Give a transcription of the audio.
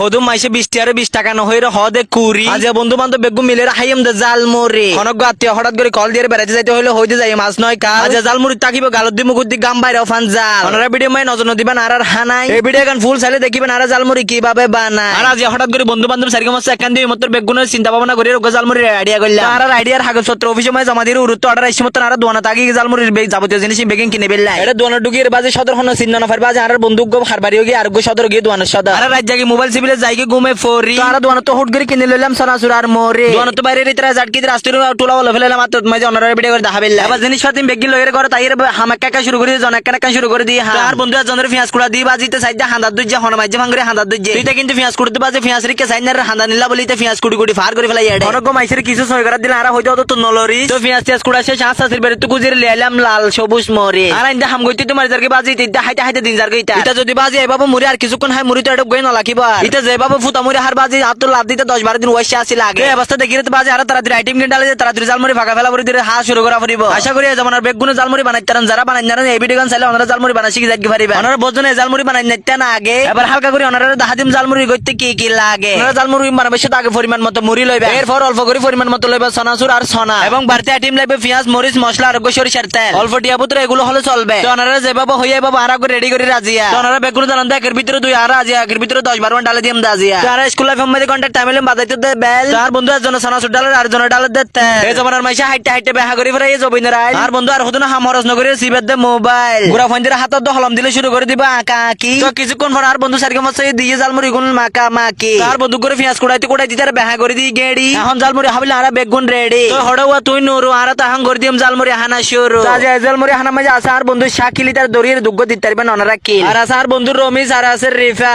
হদুম মাইসে বিশ টিয়ারে বিশ টাকা নহই রে হদে কুড়ি আজ বন্ধু বান্ধব বেগু মিলে হাইম দে জাল মরে অনগ্য আত্মীয় হঠাৎ করে কল দিয়ে বেড়াতে যাইতে হইলে হইতে যাই মাছ নয় কাল। আজ জাল মুড়ি তাকিব গালত দি মুকুর দি গাম বাইরে ফান জাল। ওনারা ভিডিও মাই নজর দিবেন আর আর হানাই এই ভিডিও এখন ফুল চাইলে দেখিবেন আর জাল মুড়ি কীভাবে বানায় আর আজ হঠাৎ করে বন্ধু বান্ধব সারিকে মাছ একান দিয়ে মতো বেগুনের চিন্তা ভাবনা করে রোগ জাল মুড়ি আইডিয়া করলাম আর আর আইডিয়ার কাগজপত্র অফিসে মাই জমা দিয়ে উরুত্ব অর্ডার আইসি মতো আর দোয়ানা তাকি জাল মুড়ির বেগ যাবতীয় জিনিস বেগিং কিনে বেললাই এটা দোয়ানা ডুগিয়ে বাজে সদর হন চিন্তা না ফার বাজে আর বন্দুক গো হারবারি গিয়ে আর গো সদর গিয়ে দোয়ানা সদর আর রাত জাগে মোবাইল সিবিলে যাইগে ঘুমে ফরি। তো আর দোয়ানা তো হুট করে কিনে লইলাম সনাসুর আর মোরে। দোয়ানা তো বাইরে রিতরা জাটকি রাস্তার টুলা বলে ফেলাম আর মাঝে অনারা ভিডিও করে দেখা বেললাই আবার জিনিস পাতি বেগি লইরে করে তাইরে হামাক্কা কা শুরু করে জন একটা শুরু করে দিয়ে আর বন্ধু জনের ফিয়াস কুড়া দিয়ে বাজিতে সাইডে হাঁদার দুজে হন মাঝে ভাঙরে হাঁদার দুজে তুইটা কিন্তু ফিয়াস কুড়তে বাজে ফিয়াস রিকে সাইনার হাঁদা নিলা বলিতে ফিয়াস কুড়ি কুড়ি ফার করে ফেলাই এডে। অনগ্য মাইসের কিছু সই করা দিলে আর হইতো তো নলরি। তো ফিয়াস টিয়াস কুড়া শেষ হাঁস হাসির বেরে তো কুজির লিয়ালাম লাল সবুজ মরে। আর আইন্দা হাম গইতে তোমার জারকে বাজি তিনটা হাইতে হাইতে দিন জার গইতা এটা যদি বাজি এই বাবু মুরি আর কিছুক্ষণ হাই মুরি তো এটা গই না লাখিবা এটা যে বাবু ফুটা মুরি হার বাজি হাত লাভ দিতে 10 12 দিন ওয়াইছে আসি লাগে এই অবস্থা দেখি তো বাজি আর তাড়াতাড়ি আইটেম কিনে ডালে তাড়াতাড়ি জালমুরি ফাঁকা ফেলা করে দিয়ে হা শুরু করা পড়িব আশা করি যেমন আর বেগুনে জালমুরি বানাইতারেন যারা বানাই না এই ভিডিও গান চাইলে ওনারা জালমুরি বানাই শিখে যাই পারিবে। ওনারা বোঝনে জালমুরি বানাই নিতে না আগে। এবার হালকা করে ওনারা দাহাদিম জালমুরি করতে কি কি লাগে? ওনারা জালমুরি বানাবে সেটা আগে পরিমাণ মতো মুড়ি লইবে। এরপর অল্প করে পরিমাণ মতো লইবে সনাসুর আর সনা। এবং বাড়তি আইটেম লাগবে পেঁয়াজ মরিচ মশলা আর সরিষার তেল। অল্প টিয়া পুত্র এগুলো হলে চলবে। তো ওনারা যেভাবে হইয়া বাবা আর করে রেডি করে রাজিয়া তো ওনারা বেগুন জানান একের ভিতরে দুই আর আজিয়া একের ভিতরে দশ বারো ডালে দিয়ে দাজিয়া তো আর স্কুল লাইফ মধ্যে কন্ট্যাক্ট টাইম এলে বাজাইতে দে বেল। আর বন্ধু একজন সনাসুর ডালের আর জনের ডালের দে তেল এই জমানার মাইসা হাইটে হাইটে বেহা করে ফেরা এই জবিনের আইল। আর বন্ধু আর হতো না হাম হরস নগরে সিবের দে মোবাইল। গুড়া ফন্দির হাতত তো হলম দিলে শুরু করে দিবা আঁকা আঁকি। তো কিছুক্ষণ পর আর বন্ধু সারকে মতো দিয়ে জালমুড়ি গুন মাকা মাকি। আর বন্ধু করে পেঁয়াজ কুড়াইতে কুড়াইতে তার বেহা করে দি গেড়ি এখন জালমুড়ি হাবিলে আর বেগুন রেডি তো হড়াওয়া তুই নুরু আর তাহাং করে দিম জালমুড়ি হানা শুরু আজ জালমুড়ি হানা মাঝে আছে আর বন্ধু শাকিলি তার দরিয়ে দুগ্গ দিতে পারবেন ওনারা কিল আর আছে আর বন্ধু রমিজ আর আছে রিফা